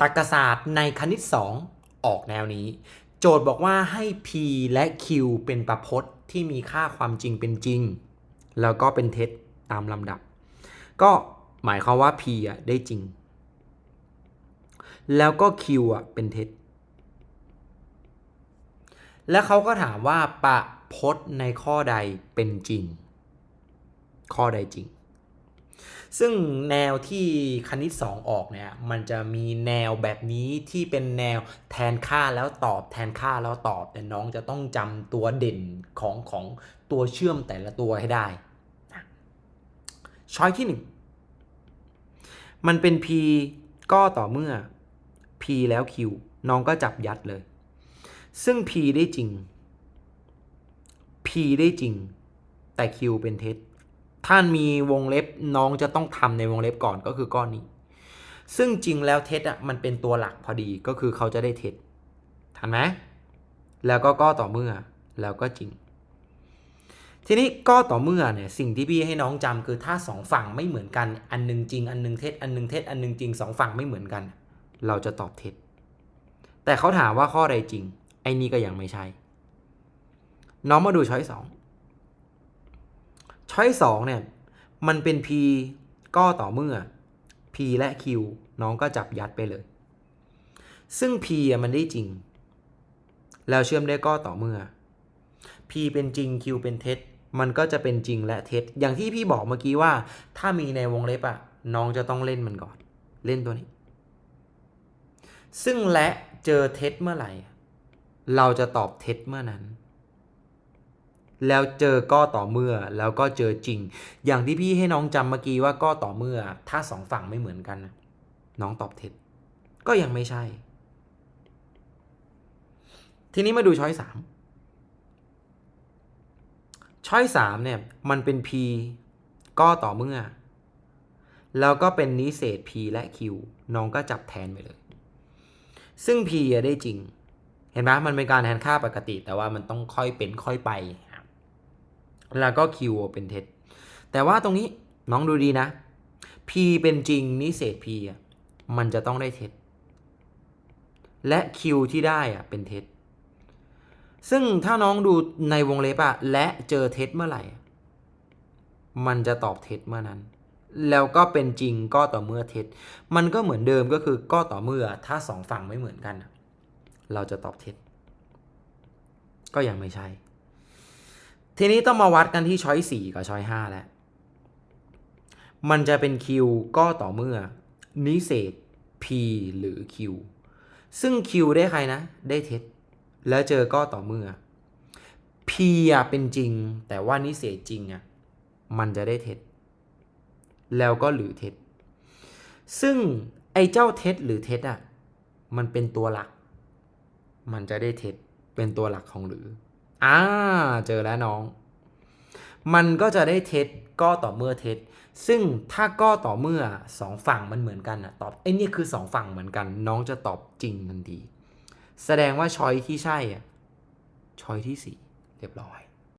ตรรกศาสตร์ในคณิต 2 ออกแนวนี้ โจทย์บอกว่าให้ p และ q เป็นประพจน์ที่มีค่าความจริงเป็นจริง แล้วก็เป็นเท็จตามลำดับ ก็หมายความว่า p อะได้จริง แล้วก็ q อะเป็นเท็จ แล้วเขาก็ถามว่าประพจน์ในข้อใดเป็นจริง ข้อใดจริง ซึ่งแนวที่คณิต 2 ออกเนี่ยมันจะมีแนวแบบนี้ที่เป็นแนวแทนค่าแล้วตอบแทนค่าแล้วตอบ แต่น้องจะต้องจำตัวเด่นของของตัวเชื่อมแต่ละตัวให้ได้ช้อยที่ 1 มันเป็น p ก็ต่อเมื่อ p แล้ว q น้องก็จับยัดเลย ซึ่ง p ได้จริง p ได้จริง แต่ q เป็นเท็จ ท่านมีวงเล็บน้องจะต้องทำในวงเล็บก่อนก็คือก้อนนี้ ซึ่งจริงแล้วเท็จอะมันเป็นตัวหลักพอดีก็คือเขาจะได้เท็จทันไหมแล้วก็ก็ต่อเมื่อแล้วก็จริง ทีนี้ก็ต่อเมื่อเนี่ยสิ่งที่พี่ให้น้องจำคือถ้าสองฝั่งไม่เหมือนกัน อันหนึงจริง อันหนึงเท็จอันหนึงเท็จอันหนึงจริงสองฝั่งไม่เหมือนกัน เราจะตอบเท็จ แต่เขาถามว่าข้อใดจริง ไอ้นี่ก็ยังไม่ใช่ น้องมาดูช้อยสอง ช้อยสองเนี่ย มันเป็น p ก็ต่อเมื่อ p และ q น้องก็จับยัดไปเลย ซึ่ง p อะมันได้จริง แล้วเชื่อมได้ก็ต่อเมื่อ p เป็นจริง q เป็นเท็จ มันก็จะเป็นจริงและเท็จ อย่างที่พี่บอกเมื่อกี้ว่า ถ้ามีในวงเล็บอะน้องจะต้องเล่นมันก่อน เล่นตัวนี้ ซึ่งและเจอเท็จเมื่อไหร่ เราจะตอบเท็จเมื่อนั้น แล้วเจอก็ต่อเมื่อแล้วก็เจอจริง อย่างที่พี่ให้น้องจำเมื่อกี้ว่าก็ต่อเมื่อ ถ้าสองฝั่งไม่เหมือนกันนะน้องตอบเท็จ ก็ยังไม่ใช่ ทีนี้มาดูช้อยสามช้อยสามเนี่ยมันเป็น p ก็ต่อเมื่อ แล้วก็เป็นนิเศษ p และ q น้องก็จับแทนไปเลย ซึ่ง p ได้จริง เห็นไหมมันเป็นการแทนค่าปกติ แต่ว่ามันต้องค่อยเป็นค่อยไป แล้วก็ q เป็นเท็จ แต่ว่าตรงนี้น้องดูดีนะ p เป็นจริงนิเศษ p อะมันจะต้องได้เท็จ และ q ที่ได้อะเป็นเท็จ ซึ่งถ้าน้องดูในวงเล็บอะและเจอเท็จเมื่อไหร่ มันจะตอบเท็จเมื่อนั้น แล้วก็เป็นจริงก็ต่อเมื่อเท็จ มันก็เหมือนเดิมก็คือก็ต่อเมื่อถ้าสองฝั่งไม่เหมือนกัน เราจะตอบเท็จ ก็ยังไม่ใช่ ทีนี้ต้องมาวัดกันที่ช้อยสี่กับช้อยห้าแล้ว มันจะเป็น Q ก็ต่อเมื่อ นิเศษ P หรือ Q ซึ่ง Q ได้ใครนะ ได้เท็จ แล้วเจอก็ต่อเมื่อ P อะเป็นจริง แต่ว่านิเศษจริงอะมันจะได้เท็จ แล้วก็หรือเท็จ ซึ่งไอ้เจ้าเท็จหรือเท็จอะมันเป็นตัวหลัก มันจะได้เท็จเป็นตัวหลักของหรือ อ่า เจอแล้วน้อง มันก็จะได้เท็จก็ต่อเมื่อเท็จ ซึ่งถ้าก็ต่อเมื่อสองฝั่งมันเหมือนกันอะตอบไอ้นี่คือสองฝั่งเหมือนกัน น้องจะตอบจริงทันที แสดงว่าช้อยที่ใช่อะช้อยที่สี่เรียบร้อย